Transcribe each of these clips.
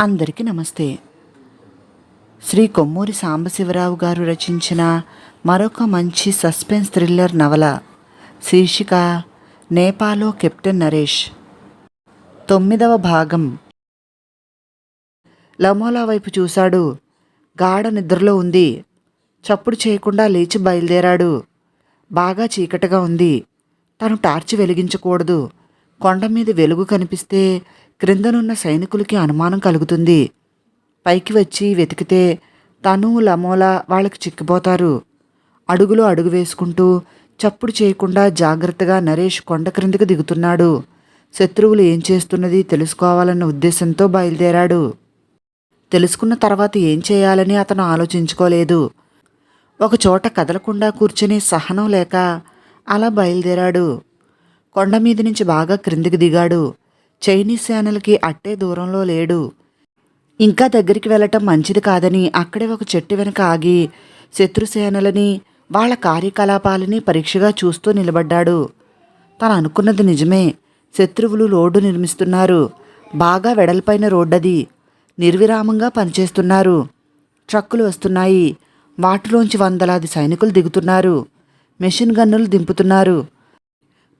అందరికీ నమస్తే. శ్రీ కొమ్మూరి సాంబశివరావు గారు రచించిన మరొక మంచి సస్పెన్స్ థ్రిల్లర్ నవల శీర్షిక నేపాలో కెప్టెన్ నరేష్. తొమ్మిదవ భాగం. లమోలా వైపు చూశాడు. గాఢ నిద్రలో ఉంది. చప్పుడు చేయకుండా లేచి బయలుదేరాడు. బాగా చీకటిగా ఉంది. తను టార్చి వెలిగించకూడదు. కొండ మీద వెలుగు కనిపిస్తే క్రిందనున్న సైనికులకి అనుమానం కలుగుతుంది. పైకి వచ్చి వెతికితే తను లమోలా వాళ్ళకి చిక్కిపోతారు. అడుగులో అడుగు వేసుకుంటూ చప్పుడు చేయకుండా జాగ్రత్తగా నరేష్ కొండ క్రిందికి దిగుతున్నాడు. శత్రువులు ఏం చేస్తున్నది తెలుసుకోవాలన్న ఉద్దేశంతో బయలుదేరాడు. తెలుసుకున్న తర్వాత ఏం చేయాలని అతను ఆలోచించుకోలేదు. ఒక చోట కదలకుండా కూర్చుని సహనం లేక అలా బయలుదేరాడు. కొండ మీద నుంచి బాగా క్రిందికి దిగాడు. చైనీస్ సేనలకి అట్టే దూరంలో లేడు. ఇంకా దగ్గరికి వెళ్ళటం మంచిది కాదని అక్కడే ఒక చెట్టు వెనక ఆగి శత్రుసేనలని వాళ్ళ కార్యకలాపాలని పరీక్షగా చూస్తూ నిలబడ్డాడు. తను అనుకున్నది నిజమే. శత్రువులు రోడ్డు నిర్మిస్తున్నారు. బాగా వెడల్పైన రోడ్డది. నిర్విరామంగా పనిచేస్తున్నారు. ట్రక్కులు వస్తున్నాయి. వాటిలోంచి వందలాది సైనికులు దిగుతున్నారు. మెషిన్ గన్నులు దింపుతున్నారు.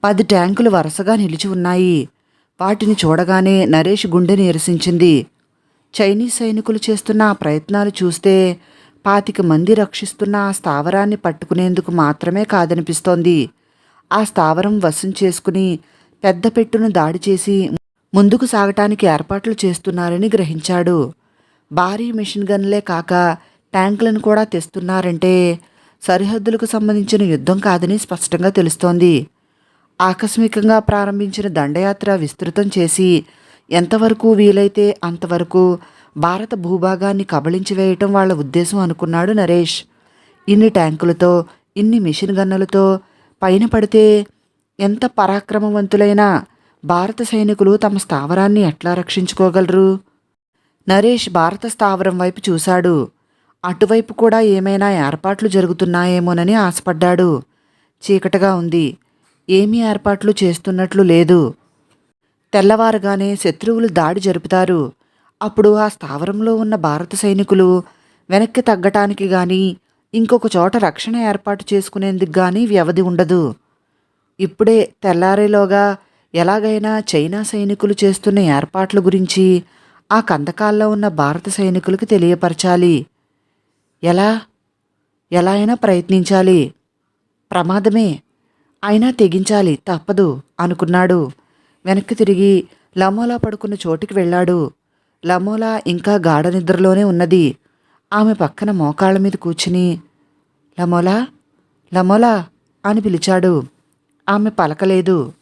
పది ట్యాంకులు వరుసగా నిలిచి ఉన్నాయి. వాటిని చూడగానే నరేష్ గుండె నీరసించింది చైనీస్ సైనికులు చేస్తున్న ఆ ప్రయత్నాలు చూస్తే పాతిక మంది రక్షిస్తున్న ఆ స్థావరాన్ని పట్టుకునేందుకు మాత్రమే కాదనిపిస్తోంది. ఆ స్థావరం వశం చేసుకుని పెద్ద పెట్టును దాడి చేసి ముందుకు సాగటానికి ఏర్పాట్లు చేస్తున్నారని గ్రహించాడు. భారీ మిషన్ గన్లే కాక ట్యాంకులను కూడా తెస్తున్నారంటే సరిహద్దులకు సంబంధించిన యుద్ధం కాదని స్పష్టంగా తెలుస్తోంది. ఆకస్మికంగా ప్రారంభించిన దండయాత్ర విస్తృతం చేసి ఎంతవరకు వీలైతే అంతవరకు భారత భూభాగాన్ని కబళించి వేయటం వాళ్ళ ఉద్దేశం అనుకున్నాడు నరేష్. ఇన్ని ట్యాంకులతో ఇన్ని మిషన్ గన్నులతో పైన పడితే ఎంత పరాక్రమవంతులైనా భారత సైనికులు తమ స్థావరాన్ని ఎట్లా రక్షించుకోగలరు? నరేష్ భారత స్థావరం వైపు చూశాడు. అటువైపు కూడా ఏమైనా ఏర్పాట్లు జరుగుతున్నాయేమోనని ఆశపడ్డాడు. చీకటిగా ఉంది. ఏమీ ఏర్పాట్లు చేస్తున్నట్లు లేదు. తెల్లవారుగానే శత్రువులు దాడి జరుపుతారు. అప్పుడు ఆ స్థావరంలో ఉన్న భారత సైనికులు వెనక్కి తగ్గటానికి గాని ఇంకొక చోట రక్షణ ఏర్పాటు చేసుకునేందుకు గాని వ్యవధి ఉండదు. ఇప్పుడే తెల్లారేలోగా ఎలాగైనా చైనా సైనికులు చేస్తున్న ఏర్పాట్ల గురించి ఆ కందకాల్లో ఉన్న భారత సైనికులకు తెలియపరచాలి. ఎలా? ఎలా అయినా ప్రయత్నించాలి. ప్రమాదమే. అయినా తెగించాలి తప్పదు అనుకున్నాడు. వెనక్కి తిరిగి లమోలా పడుకున్న చోటికి వెళ్ళాడు. లమోలా ఇంకా గాఢ నిద్రలోనే ఉన్నది. ఆమె పక్కన మోకాళ్ళ మీద కూర్చుని లమోలా లమోలా అని పిలిచాడు. ఆమె పలకలేదు.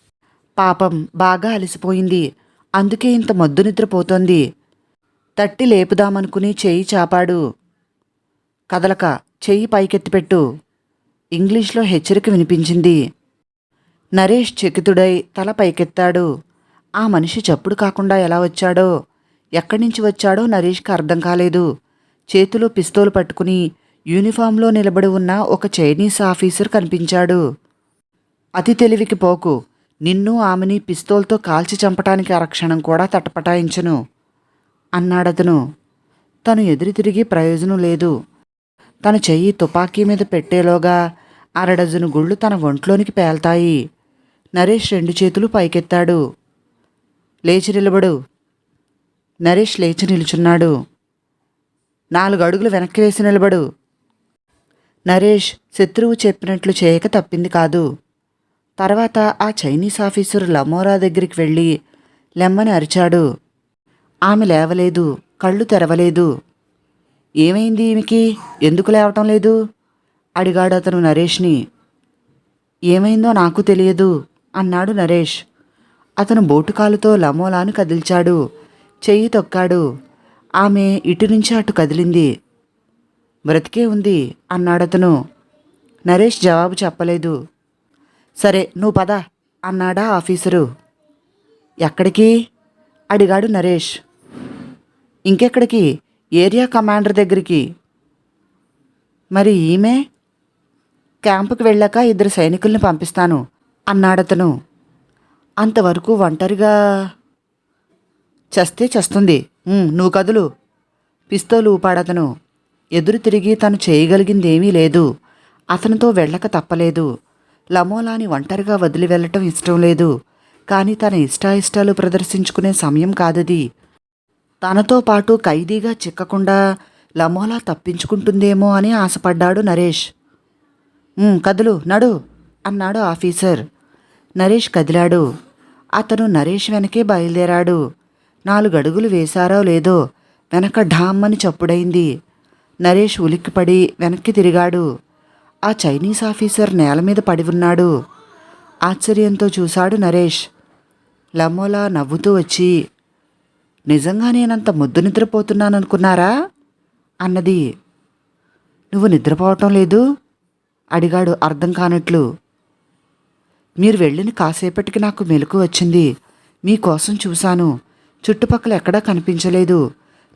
పాపం బాగా అలసిపోయింది. అందుకే ఇంత మద్దు నిద్రపోతోంది. తట్టి లేపుదామనుకుని చెయ్యి చాపాడు. కదలక చెయ్యి పైకెత్తిపెట్టు ఇంగ్లీష్లో హెచ్చరిక వినిపించింది. నరేష్ చకితుడై తల పైకెత్తాడు. ఆ మనిషి చప్పుడు కాకుండా ఎలా వచ్చాడో? ఎక్కడి నుంచి వచ్చాడో నరేష్కి అర్థం కాలేదు. చేతిలో పిస్తోలు పట్టుకుని యూనిఫామ్లో నిలబడి ఉన్న ఒక చైనీస్ ఆఫీసర్ కనిపించాడు. అతి తెలివికి పోకు. నిన్ను ఆమెని పిస్తోల్తో కాల్చి చంపటానికి అరక్షణం కూడా తటపటాయించను అన్నాడతను. తను ఎదురు తిరిగి ప్రయోజనం లేదు. తన చెయ్యి తుపాకీ మీద పెట్టేలోగా అరడజను గుళ్ళు తన ఒంట్లోనికి పేల్తాయి. నరేష్ రెండు చేతులు పైకెత్తాడు. లేచి నిలబడు. నరేష్ లేచి నిలుచున్నాడు. నాలుగు అడుగులు వెనక్కి వేసి నిలబడు. నరేష్ శత్రువు చెప్పినట్లు చేయక తప్పింది కాదు. తర్వాత ఆ చైనీస్ ఆఫీసర్ లమోరా దగ్గరికి వెళ్ళి లెమ్మని అరిచాడు. ఆమె లేవలేదు కళ్ళు తెరవలేదు. ఏమైంది ఈమెకి? ఎందుకు లేవటం లేదు? అడిగాడు అతను నరేష్ని. ఏమైందో నాకు తెలియదు. అన్నాడు నరేష్. అతను బోటుకాలుతో లమోలాను కదిల్చాడు. చెయ్యి తొక్కాడు. ఆమె ఇటు నుంచి అటు కదిలింది. బ్రతికే ఉంది అన్నాడతను. నరేష్ జవాబు చెప్పలేదు. సరే నువ్వు పద అన్నాడా ఆఫీసరు. ఎక్కడికి? అడిగాడు నరేష్. ఇంకెక్కడికి? ఏరియా కమాండర్ దగ్గరికి. మరి ఈమె? క్యాంపుకి వెళ్ళాక ఇద్దరు సైనికుల్ని పంపిస్తాను. అన్నాడతను. అంతవరకు ఒంటరిగా చస్తే చస్తుంది. నువ్వు కదులు. పిస్తోలు ఊపాడతను. ఎదురు తిరిగి తను చేయగలిగిందేమీ లేదు. అతనితో వెళ్ళక తప్పలేదు. లమోలాని ఒంటరిగా వదిలి వెళ్ళటం ఇష్టం లేదు. కానీ తన ఇష్టాయిష్టాలు ప్రదర్శించుకునే సమయం కాదది. తనతో పాటు ఖైదీగా చిక్కకుండా లమోలా తప్పించుకుంటుందేమో అని ఆశపడ్డాడు నరేష్. కదులు నడు అన్నాడు ఆఫీసర్. నరేష్ కదిలాడు. అతను నరేష్ వెనకే బయలుదేరాడు. నాలుగు అడుగులు వేశారో లేదో వెనక ఢామ్మని చప్పుడైంది. నరేష్ ఉలిక్కిపడి వెనక్కి తిరిగాడు. ఆ చైనీస్ ఆఫీసర్ నేల మీద పడి ఉన్నాడు. ఆశ్చర్యంతో చూశాడు నరేష్. లమోలా నవ్వుతూ వచ్చి నిజంగా నేనంత ముద్దు నిద్రపోతున్నాననుకున్నారా? అన్నది. నువ్వు నిద్రపోవటం లేదు? అడిగాడు అర్థం కానట్లు. మీరు వెళ్ళిన కాసేపటికి నాకు మెలకు వచ్చింది. మీకోసం చూశాను. చుట్టుపక్కల ఎక్కడా కనిపించలేదు.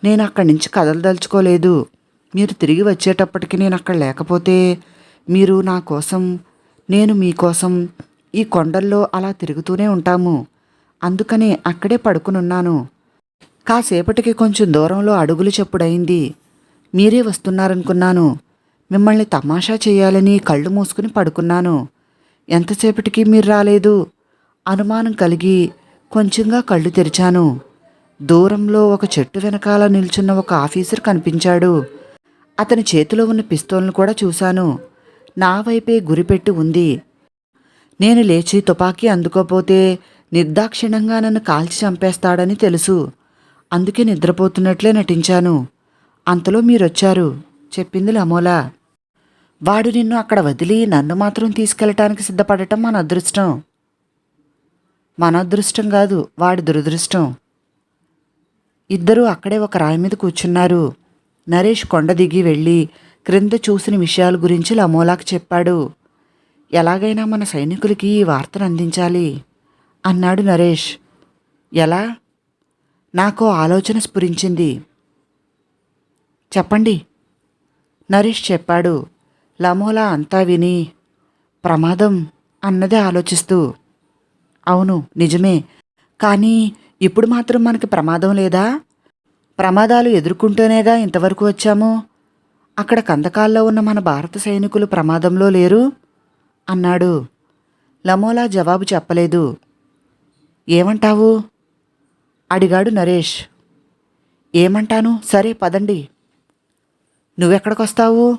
నేను అక్కడి నుంచి కదలదలుచుకోలేదు మీరు తిరిగి వచ్చేటప్పటికి నేను అక్కడ లేకపోతే మీరు నా కోసం నేను మీకోసం ఈ కొండల్లో అలా తిరుగుతూనే ఉంటాము. అందుకనే అక్కడే పడుకునున్నాను. కాసేపటికి కొంచెం దూరంలో అడుగులు చెప్పుడైంది మీరే వస్తున్నారనుకున్నాను. మిమ్మల్ని తమాషా చేయాలని కళ్ళు మూసుకుని పడుకున్నాను. ఎంతసేపటికి మీరు రాలేదు? అనుమానం కలిగి కొంచెంగా కళ్ళు తెరిచాను. దూరంలో ఒక చెట్టు వెనకాల నిల్చున్న ఒక ఆఫీసర్ కనిపించాడు. అతని చేతిలో ఉన్న పిస్తోల్ను కూడా చూశాను. నా వైపే గురిపెట్టి ఉంది. నేను లేచి తుపాకీ అందుకోపోతే నిర్దాక్షిణంగా నన్ను కాల్చి చంపేస్తాడని తెలుసు. అందుకే నిద్రపోతున్నట్లే నటించాను. అంతలో మీరొచ్చారు. చెప్పింది లమోలా. వాడు నిన్ను అక్కడ వదిలి నన్ను మాత్రం తీసుకెళ్ళటానికి సిద్ధపడటం మన అదృష్టం. మన అదృష్టం కాదు వాడి దురదృష్టం. ఇద్దరూ అక్కడే ఒక రాయి మీద కూర్చున్నారు. నరేష్ కొండ దిగి వెళ్ళి క్రింద చూసిన విషయాల గురించి లమోలాకు చెప్పాడు. ఎలాగైనా మన సైనికులకి ఈ వార్తను అందించాలి అన్నాడు నరేష్. ఎలా? నాకు ఆలోచన స్ఫురించింది. చెప్పండి నరేష్ చెప్పాడు. లమోలా అంతా విని ప్రమాదం అన్నదే ఆలోచిస్తూ అవును నిజమే. కానీ ఇప్పుడు మాత్రం మనకి ప్రమాదం లేదా? ప్రమాదాలు ఎదుర్కొంటూనేగా ఇంతవరకు వచ్చాము. అక్కడ కందకాల్లో ఉన్న మన భారత సైనికులు ప్రమాదంలో లేరు? అన్నాడు. లమోలా జవాబు చెప్పలేదు. ఏమంటావు? అడిగాడు నరేష్. ఏమంటాను? సరే పదండి. నువ్వెక్కడికొస్తావు?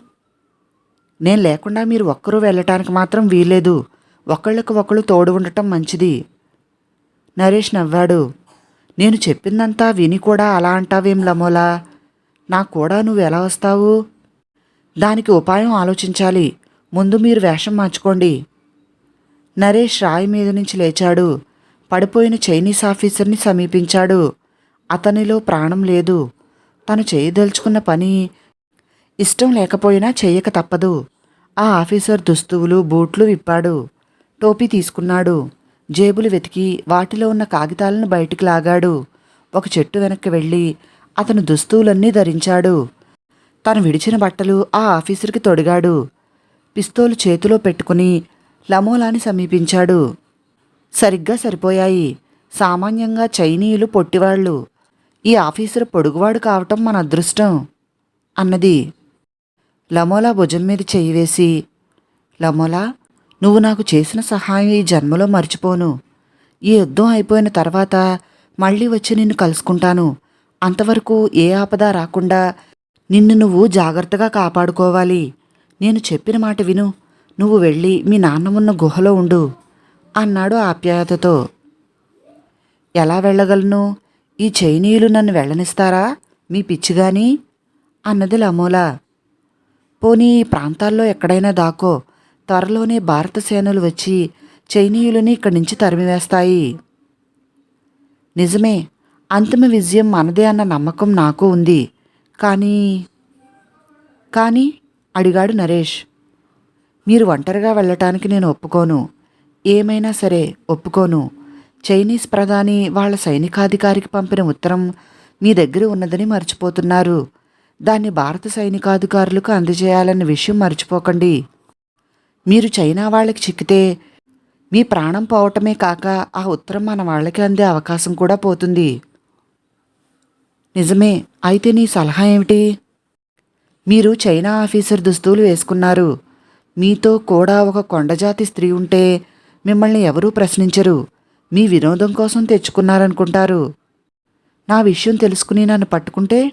నేను లేకుండా మీరు ఒక్కరూ వెళ్ళటానికి మాత్రం వీల్లేదు. ఒకళ్ళకు ఒకళ్ళు తోడు ఉండటం మంచిది. నరేష్ నవ్వాడు. నేను చెప్పిందంతా విని కూడా అలా అంటావేం లమోలా? నాకు కూడా నువ్వు ఎలా వస్తావు? దానికి ఉపాయం ఆలోచించాలి. ముందు మీరు వేషం మార్చుకోండి. నరేష్ రాయి మీద నుంచి లేచాడు. పడిపోయిన చైనీస్ ఆఫీసర్ని సమీపించాడు. అతనిలో ప్రాణం లేదు. తను చేయదలుచుకున్న పని ఇష్టం లేకపోయినా చేయక తప్పదు. ఆ ఆఫీసర్ దుస్తువులు బూట్లు విప్పాడు. టోపీ తీసుకున్నాడు. జేబులు వెతికి వాటిలో ఉన్న కాగితాలను బయటికి లాగాడు. ఒక చెట్టు వెనక్కి వెళ్ళి అతను దుస్తువులన్నీ ధరించాడు. తను విడిచిన బట్టలు ఆ ఆఫీసర్కి తొడిగాడు. పిస్తోలు చేతిలో పెట్టుకుని లమోలాని సమీపించాడు. సరిగ్గా సరిపోయాయి. సామాన్యంగా చైనీయులు పొట్టివాళ్ళు. ఈ ఆఫీసర్ పొడుగువాడు కావటం మన అదృష్టం అన్నది. లమోలా భుజం మీద చెయ్యి వేసి లమోలా నువ్వు నాకు చేసిన సహాయం ఈ జన్మలో మర్చిపోను. ఈ యుద్ధం అయిపోయిన తర్వాత మళ్ళీ వచ్చి నిన్ను కలుసుకుంటాను. అంతవరకు ఏ ఆపద రాకుండా నిన్ను నువ్వు జాగ్రత్తగా కాపాడుకోవాలి. నేను చెప్పిన మాట విను. నువ్వు వెళ్ళి మీ నాన్న ఉన్న గుహలో ఉండు అన్నాడు ఆప్యాయతతో. ఎలా వెళ్ళగలను? ఈ చైనీయులు నన్ను వెళ్ళనిస్తారా? మీ పిచ్చిగాని? అన్నది లమోలా. పోనీ ఈ ప్రాంతాల్లో ఎక్కడైనా దాకో త్వరలోనే భారత సేనలు వచ్చి చైనీయులని ఇక్కడి నుంచి తరిమివేస్తాయి. నిజమే అంతిమ విజయం మనదే అన్న నమ్మకం నాకు ఉంది. కానీ కానీ అడిగాడు నరేష్. మీరు ఒంటరిగా వెళ్ళటానికి నేను ఒప్పుకోను. ఏమైనా సరే ఒప్పుకోను. చైనీస్ ప్రధాని వాళ్ళ సైనికాధికారికి పంపిన ఉత్తరం మీ దగ్గర ఉన్నదని మర్చిపోతున్నారు. దాన్ని భారత సైనికాధికారులకు అందజేయాలన్న విషయం మర్చిపోకండి. మీరు చైనా వాళ్ళకి చిక్కితే మీ ప్రాణం పోవటమే కాక ఆ ఉత్తరం మన వాళ్ళకి అందే అవకాశం కూడా పోతుంది. నిజమే అయితే నీ సలహా ఏమిటి? మీరు చైనా ఆఫీసర్ దుస్తులు వేసుకున్నారు. మీతో కూడా ఒక కొండజాతి స్త్రీ ఉంటే మిమ్మల్ని ఎవరూ ప్రశ్నించరు. మీ వినోదం కోసం తెచ్చుకున్నారనుకుంటారు. నా విషయం తెలుసుకుని నన్ను పట్టుకుంటే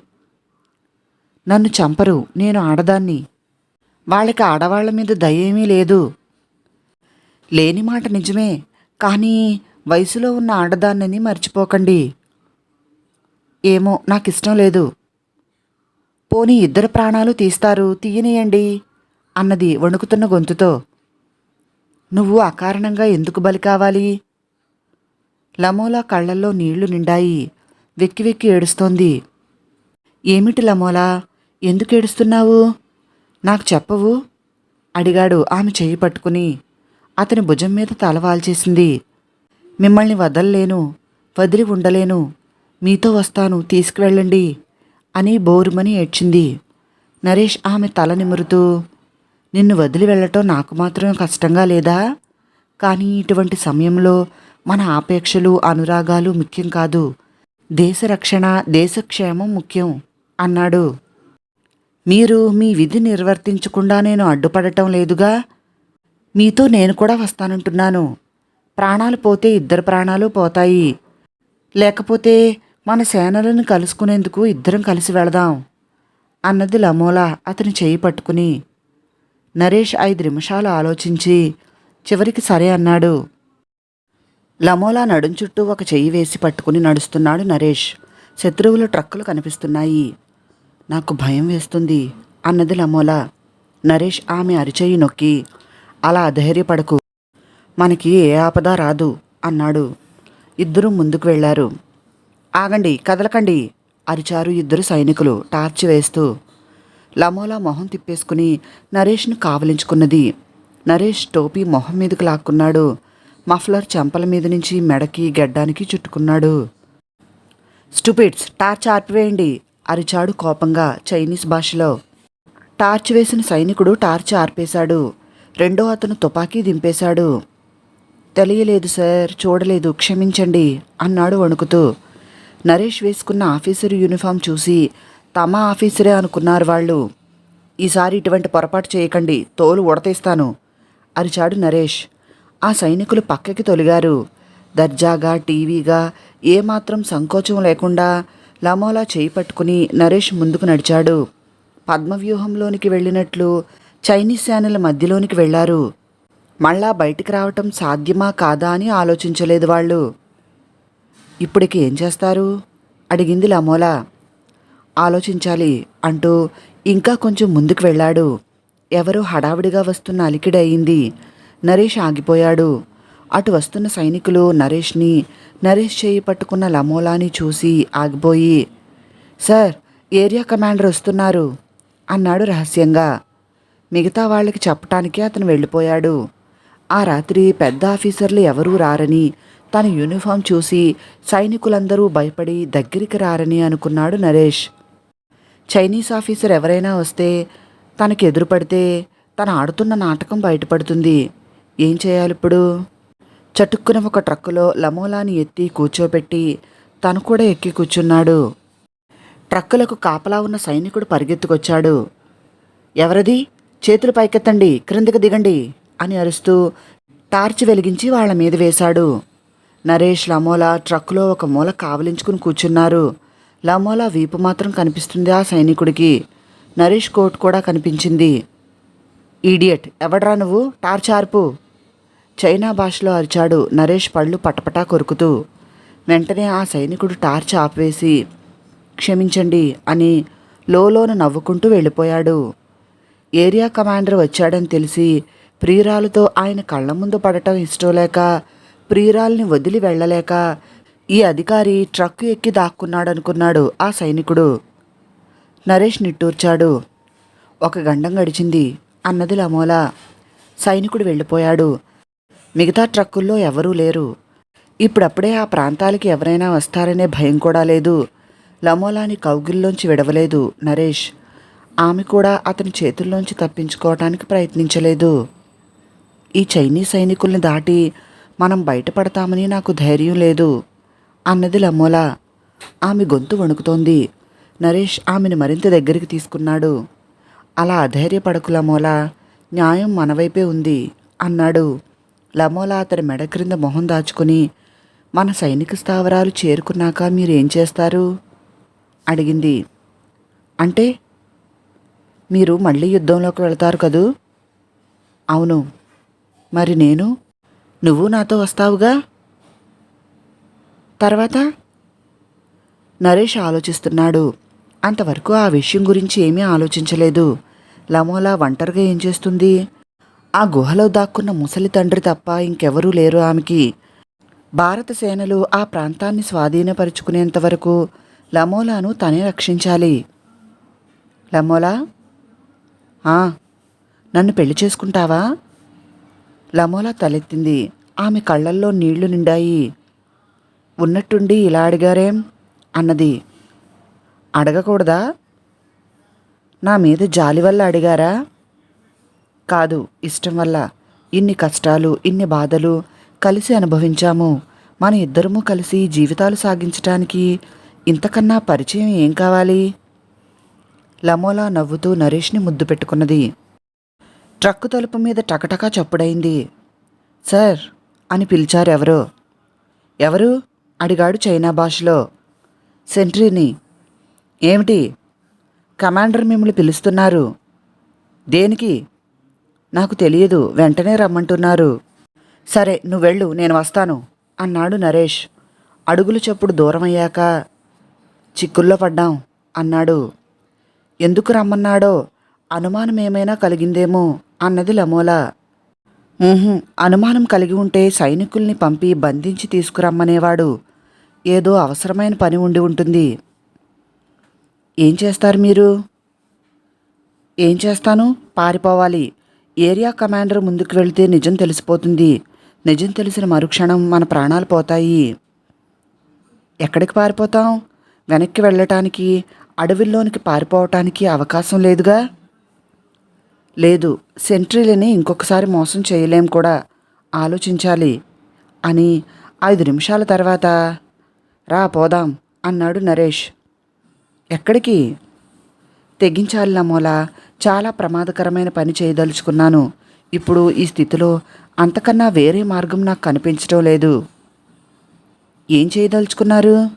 నన్ను చంపరు. నేను ఆడదాన్ని. వాళ్ళకి ఆడవాళ్ళ మీద దయేమీ లేదు. లేని మాట నిజమే. కానీ వయసులో ఉన్న ఆడదాన్నని మర్చిపోకండి. ఏమో నాకు ఇష్టం లేదు. పోనీ ఇద్దరు ప్రాణాలు తీస్తారు. తీయనియండి అన్నది వణుకుతున్న గొంతుతో. నువ్వు అకారణంగా ఎందుకు బలి కావాలి? లమోలా కళ్ళల్లో నీళ్ళు నిండాయి. వెక్కి వెక్కి ఏడుస్తోంది. ఏమిటి లమోలా? ఎందుకు ఏడుస్తున్నావు? నాకు చెప్పవు. అడిగాడు ఆమె చేయి పట్టుకుని. అతని భుజం మీద తల వాల్చేసింది. మిమ్మల్ని వదల్లేను వదిలి ఉండలేను. మీతో వస్తాను తీసుకువెళ్ళండి అని బోరుమని ఏడ్చింది. నరేష్ ఆమె తల నిమురుతూ నిన్ను వదిలి వెళ్ళటం నాకు మాత్రం కష్టంగా లేదా? కానీ ఇటువంటి సమయంలో మన ఆపేక్షలు అనురాగాలు ముఖ్యం కాదు. దేశ రక్షణ దేశక్షేమం ముఖ్యం అన్నాడు. మీరు మీ విధి నిర్వర్తించకుండా నేను అడ్డుపడటం లేదుగా? మీతో నేను కూడా వస్తానంటున్నాను. ప్రాణాలు పోతే ఇద్దరు ప్రాణాలు పోతాయి. లేకపోతే మన సేనలను కలుసుకునేందుకు ఇద్దరం కలిసి వెళదాం. అన్నది లమోలా అతని చేయి పట్టుకుని. నరేష్ ఐదు నిమిషాలు ఆలోచించి చివరికి సరే అన్నాడు. లమోలా నడుం చుట్టూ ఒక చెయ్యి వేసి పట్టుకుని నడుస్తున్నాడు నరేష్. శత్రువుల ట్రక్కులు కనిపిస్తున్నాయి. నాకు భయం వేస్తుంది. అన్నది లమోలా. నరేష్ ఆమె అరిచేయి నొక్కి అలా అధైర్యపడకు. మనకి ఏ ఆపద రాదు అన్నాడు. ఇద్దరూ ముందుకు వెళ్ళారు ఆగండి కదలకండి అరిచారు ఇద్దరు సైనికులు టార్చ్ వేస్తూ. లమోలా మొహం తిప్పేసుకుని నరేష్ను కావలించుకున్నది. నరేష్ టోపీ మొహం మీదకు లాక్కున్నాడు. మఫ్లర్ చెంపల మీద నుంచి మెడకి గెడ్డానికి చుట్టుకున్నాడు. స్టూపిడ్స్ టార్చ్ ఆర్పివేయండి అరిచాడు కోపంగా చైనీస్ భాషలో. టార్చ్ వేసిన సైనికుడు టార్చ్ ఆర్పేశాడు. రెండో అతను తుపాకీ దింపేశాడు. తెలియలేదు సార్ చూడలేదు క్షమించండి అన్నాడు వణుకుతూ. నరేష్ వేసుకున్న ఆఫీసర్ యూనిఫామ్ చూసి తమ ఆఫీసరే అనుకున్నారు వాళ్ళు. ఈసారి ఇటువంటి పొరపాటు చేయకండి తోలు ఉడతీస్తాను అరిచాడు నరేష్. ఆ సైనికులు పక్కకి తొలిగారు. దర్జాగా టీవీగా ఏమాత్రం సంకోచం లేకుండా లమోలా చేయి పట్టుకుని నరేష్ ముందుకు నడిచాడు. పద్మవ్యూహంలోనికి వెళ్ళినట్లు చైనీస్ సేనల మధ్యలోనికి వెళ్ళారు. మళ్ళా బయటికి రావటం సాధ్యమా కాదా అని ఆలోచించలేదు వాళ్ళు. ఇప్పటికి ఏం చేస్తారు? అడిగింది లమోలా. ఆలోచించాలి అంటూ ఇంకా కొంచెం ముందుకు వెళ్ళాడు. ఎవరో హడావిడిగా వస్తున్న అలికిడి అయింది నరేష్ ఆగిపోయాడు. అటు వస్తున్న సైనికులు నరేష్ని నరేష్ చేయి పట్టుకున్న లమోలాని చూసి ఆగిపోయి సార్ ఏరియా కమాండర్ వస్తున్నారు అన్నాడు రహస్యంగా. మిగతా వాళ్ళకి చెప్పటానికి అతను వెళ్ళిపోయాడు. ఆ రాత్రి పెద్ద ఆఫీసర్లు ఎవరూ రారని తన యూనిఫామ్ చూసి సైనికులందరూ భయపడి దగ్గరికి రారని అనుకున్నాడు నరేష్. చైనీస్ ఆఫీసర్ ఎవరైనా వస్తే తనకి ఎదురుపడితే తను ఆడుతున్న నాటకం బయటపడుతుంది. ఏం చేయాలి ఇప్పుడు చటుక్కున ఒక ట్రక్కులో లమోలాని ఎత్తి కూర్చోబెట్టి తను కూడా ఎక్కి కూర్చున్నాడు. ట్రక్కులకు కాపలా ఉన్న సైనికుడు పరిగెత్తుకొచ్చాడు. ఎవరది? చేతులు పైకెత్తండి క్రిందికి దిగండి అని అరుస్తూ టార్చ్ వెలిగించి వాళ్ళ మీద వేశాడు. నరేష్ లమోలా ట్రక్కులో ఒక మూల కావలించుకుని కూర్చున్నారు. లమోలా వీపు మాత్రం కనిపిస్తుంది ఆ సైనికుడికి. నరేష్ కోట్ కూడా కనిపించింది. ఈడియట్ ఎవడ్రా నువ్వు? టార్చ్ ఆర్పు. చైనా భాషలో అరిచాడు నరేష్ పళ్ళు పటపటా కొరుకుతూ. వెంటనే ఆ సైనికుడు టార్చ్ ఆపివేసి క్షమించండి అని లోలోన నవ్వుకుంటూ వెళ్ళిపోయాడు. ఏరియా కమాండర్ వచ్చాడని తెలిసి ప్రియురాలతో ఆయన కళ్ళ ముందు పడటం ఇష్టం లేక ప్రియురాల్ని వదిలి వెళ్ళలేక ఈ అధికారి ట్రక్కు ఎక్కి దాక్కున్నాడనుకున్నాడు ఆ సైనికుడు. నరేష్ నిట్టూర్చాడు. ఒక గండం గడిచింది అన్నది లమోలా. సైనికుడు వెళ్ళిపోయాడు. మిగతా ట్రక్కుల్లో ఎవరూ లేరు. ఇప్పుడప్పుడే ఆ ప్రాంతాలకి ఎవరైనా వస్తారనే భయం కూడా లేదు. లమోలాని కౌగిల్లోంచి విడవలేదు నరేష్. ఆమె కూడా అతని చేతుల్లోంచి తప్పించుకోవటానికి ప్రయత్నించలేదు. ఈ చైనీస్ సైనికుల్ని దాటి మనం బయటపడతామని నాకు ధైర్యం లేదు అన్నది లమోలా. ఆమె గొంతు వణుకుతోంది. నరేష్ ఆమెను మరింత దగ్గరికి తీసుకున్నాడు. అలా అధైర్యపడకు లమోలా. న్యాయం మనవైపే ఉంది అన్నాడు. లమోలా అతని మెడ క్రింద మొహం దాచుకుని మన సైనిక స్థావరాలు చేరుకున్నాక మీరేం చేస్తారు? అడిగింది. అంటే మీరు మళ్ళీ యుద్ధంలోకి వెళ్తారు కదూ? అవును. మరి నేను? నువ్వు నాతో వస్తావుగా? తర్వాత? నరేష్ ఆలోచిస్తున్నాడు. అంతవరకు ఆ విషయం గురించి ఏమీ ఆలోచించలేదు. లమోలా ఒంటరిగా ఏం చేస్తుంది? ఆ గుహలో దాక్కున్న ముసలి తండ్రి తప్ప ఇంకెవరూ లేరు ఆమెకి. భారత సేనలు ఆ ప్రాంతాన్ని స్వాధీనపరుచుకునేంత వరకు లమోలాను తనే రక్షించాలి. లమోలా? నన్ను పెళ్ళి చేసుకుంటావా? లమోలా తలెత్తింది. ఆమె కళ్ళల్లో నీళ్ళు నిండాయి. ఉన్నట్టుండి ఇలా అడిగారేం? అన్నది. అడగకూడదా? నా మీద జాలి వల్ల అడిగారా? కాదు ఇష్టం వల్ల ఇన్ని కష్టాలు ఇన్ని బాధలు కలిసి అనుభవించాము. మన ఇద్దరము కలిసి జీవితాలు సాగించటానికి ఇంతకన్నా పరిచయం ఏం కావాలి? లమోలా నవ్వుతూ నరేష్ని ముద్దు పెట్టుకున్నది. ట్రక్కు తలుపు మీద టకటకా చప్పుడైంది. సార్ అని పిలిచారు ఎవరో. ఎవరు? అడిగాడు చైనా భాషలో. సెంట్రీని. ఏమిటి? కమాండర్ మిమ్మల్ని పిలుస్తున్నారు. దేనికి? నాకు తెలియదు వెంటనే రమ్మంటున్నారు. సరే నువ్వెళ్ళు నేను వస్తాను అన్నాడు నరేష్. అడుగులు చప్పుడు దూరమయ్యాక చిక్కుల్లో పడ్డాం అన్నాడు. ఎందుకు రమ్మన్నాడో అనుమానం ఏమైనా కలిగిందేమో అన్నది లమోలా. అనుమానం కలిగి ఉంటే సైనికుల్ని పంపి బంధించి తీసుకురమ్మనేవాడు. ఏదో అవసరమైన పని ఉండి ఉంటుంది. ఏం చేస్తారు మీరు? ఏం చేస్తాను? పారిపోవాలి. ఏరియా కమాండర్ ముందుకు వెళ్తే నిజం తెలిసిపోతుంది. నిజం తెలిసిన మరుక్షణం మన ప్రాణాలు పోతాయి. ఎక్కడికి పారిపోతాం? వెనక్కి వెళ్ళటానికి అడవిల్లోనికి పారిపోవటానికి అవకాశం లేదుగా? లేదు సెంట్రీలని ఇంకొకసారి మోసం చేయలేం కూడా. ఆలోచించాలి. అని ఐదు నిమిషాల తర్వాత రా పోదాం అన్నాడు నరేష్. ఎక్కడికి? తెగించాలి నమోలా. చాలా ప్రమాదకరమైన పని చేయదలుచుకున్నాను. ఇప్పుడు ఈ స్థితిలో అంతకన్నా వేరే మార్గం నాకు కనిపించడం లేదు. ఏం చేయదలుచుకున్నారు?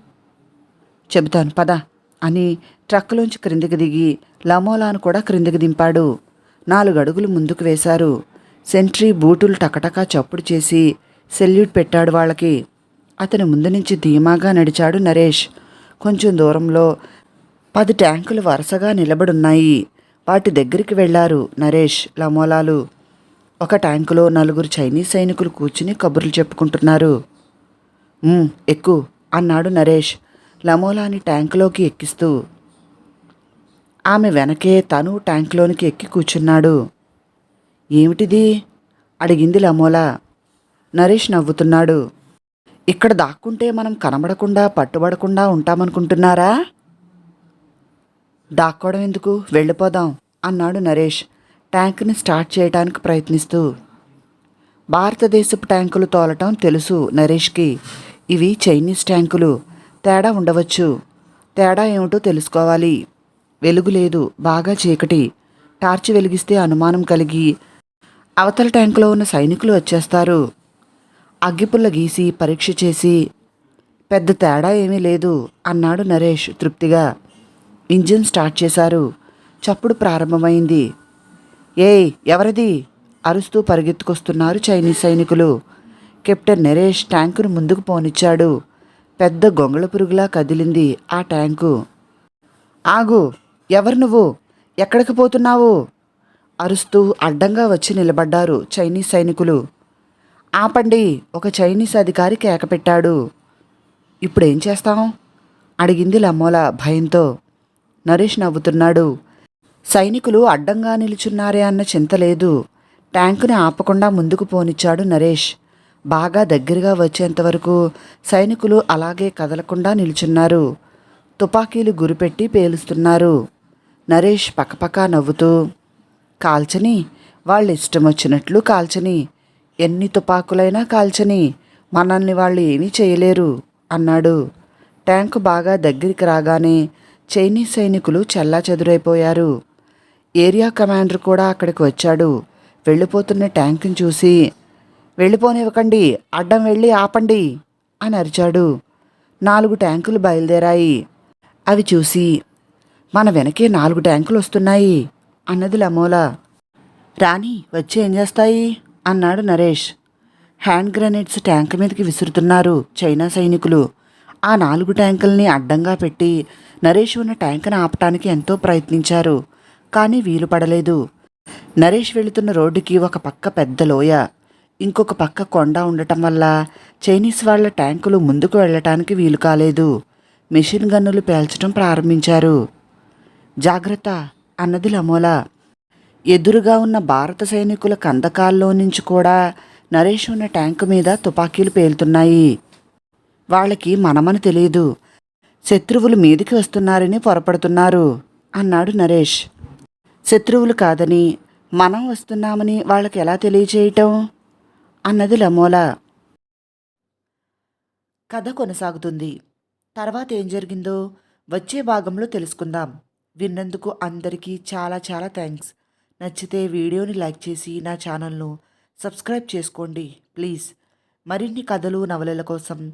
చెబుతాను పద అని ట్రక్కులోంచి క్రిందికి దిగి లమోలాను కూడా క్రిందికి దింపాడు. నాలుగు అడుగులు ముందుకు వేశారు. సెంట్రీ బూటులు టకటకా చప్పుడు చేసి సెల్యూట్ పెట్టాడు వాళ్ళకి. అతని ముందు నుంచి ధీమాగా నడిచాడు నరేష్. కొంచెం దూరంలో పది ట్యాంకులు వరుసగా నిలబడున్నాయి. వాటి దగ్గరికి వెళ్ళారు నరేష్ లమోలాలు. ఒక ట్యాంకులో నలుగురు చైనీస్ సైనికులు కూర్చుని కబుర్లు చెప్పుకుంటున్నారు. ఎక్కు అన్నాడు నరేష్ లమోలాని ట్యాంకులోకి ఎక్కిస్తూ. ఆమె వెనకే తను ట్యాంకులోనికి ఎక్కి కూర్చున్నాడు. ఏమిటిది? అడిగింది లమోలా. నరేష్ నవ్వుతున్నాడు. ఇక్కడ దాక్కుంటే మనం కనబడకుండా పట్టుబడకుండా ఉంటామనుకుంటున్నారా? దాక్కోవడం ఎందుకు? వెళ్ళిపోదాం అన్నాడు నరేష్. ట్యాంకుని స్టార్ట్ చేయడానికి ప్రయత్నిస్తూ. భారతదేశపు ట్యాంకులు తోలటం తెలుసు నరేష్కి. ఇవి చైనీస్ ట్యాంకులు. తేడా ఉండవచ్చు. తేడా ఏమిటో తెలుసుకోవాలి. వెలుగు లేదు. బాగా చీకటి. టార్చ్ వెలిగిస్తే అనుమానం కలిగి అవతల ట్యాంకులో ఉన్న సైనికులు వచ్చేస్తారు. అగ్గిపుల్ల గీసి పరీక్ష చేసి పెద్ద తేడా ఏమీ లేదు అన్నాడు నరేష్ తృప్తిగా. ఇంజిన్ స్టార్ట్ చేశారు. చప్పుడు ప్రారంభమైంది. ఏయ్ ఎవరిది? అరుస్తూ పరిగెత్తుకొస్తున్నారు చైనీస్ సైనికులు. కెప్టెన్ నరేష్ ట్యాంకును ముందుకు పోనిచ్చాడు. పెద్ద గొంగళ పురుగులా కదిలింది ఆ ట్యాంకు. ఆగు ఎవరు నువ్వు? ఎక్కడికి పోతున్నావు? అరుస్తూ అడ్డంగా వచ్చి నిలబడ్డారు చైనీస్ సైనికులు. ఆపండి ఒక చైనీస్ అధికారి కేకపెట్టాడు ఇప్పుడేం చేస్తాం? అడిగింది లమ్మోల భయంతో. నరేష్ నవ్వుతున్నాడు. సైనికులు అడ్డంగా నిలుచున్నారే అన్న చింత లేదు. ట్యాంకుని ఆపకుండా ముందుకు పోనిచ్చాడు నరేష్. బాగా దగ్గరగా వచ్చేంతవరకు సైనికులు అలాగే కదలకుండా నిలుచున్నారు. తుపాకీలు గురిపెట్టి పేలుస్తున్నారు. నరేష్ పక్కపక్క నవ్వుతూ కాల్చని వాళ్ళు ఇష్టం వచ్చినట్లు కాల్చని ఎన్ని తుపాకులైనా కాల్చని మనల్ని వాళ్ళు ఏమీ చేయలేరు అన్నాడు. ట్యాంకు బాగా దగ్గరికి రాగానే చైనీస్ సైనికులు చెల్లాచెదురైపోయారు. ఏరియా కమాండర్ కూడా అక్కడికి వచ్చాడు. వెళ్ళిపోతున్న ట్యాంకును చూసి వెళ్ళిపోనివ్వకండి అడ్డం వెళ్ళి ఆపండి అని అరిచాడు. నాలుగు ట్యాంకులు బయలుదేరాయి. అవి చూసి మన వెనకే నాలుగు ట్యాంకులు వస్తున్నాయి అన్నది లమోలా. రాణి వచ్చి ఏం చేస్తాయి? అన్నాడు నరేష్. హ్యాండ్ గ్రెనేడ్స్ ట్యాంక్ మీదకి విసురుతున్నారు చైనా సైనికులు. ఆ నాలుగు ట్యాంకుల్ని అడ్డంగా పెట్టి నరేష్ ఉన్న ట్యాంకును ఆపటానికి ఎంతో ప్రయత్నించారు కానీ వీలు పడలేదు. నరేష్ వెళుతున్న రోడ్డుకి ఒక పక్క పెద్ద లోయ ఇంకొక పక్క కొండ ఉండటం వల్ల చైనీస్ వాళ్ళ ట్యాంకులు ముందుకు వెళ్ళటానికి వీలు కాలేదు. మిషన్ గన్నులు పేల్చడం ప్రారంభించారు. జాగ్రత్త అన్నది లమోలా. ఎదురుగా ఉన్న భారత సైనికుల కందకాల్లో నుంచి కూడా నరేష్ ఉన్న ట్యాంకు మీద తుపాకీలు పేలుతున్నాయి. వాళ్ళకి మనమని తెలియదు. శత్రువులు మీదికి వస్తున్నారని పొరపడుతున్నారు అన్నాడు నరేష్. శత్రువులు కాదని మనం వస్తున్నామని వాళ్ళకి ఎలా తెలియచేయటం? అన్నది లమోలా. కథ కొనసాగుతుంది. తర్వాత ఏం జరిగిందో వచ్చే భాగంలో తెలుసుకుందాం. విన్నందుకు అందరికీ చాలా చాలా థ్యాంక్స్. నచ్చితే వీడియోని లైక్ చేసి నా ఛానల్ను సబ్స్క్రైబ్ చేసుకోండి ప్లీజ్. మరిన్ని కథలు నవలల కోసం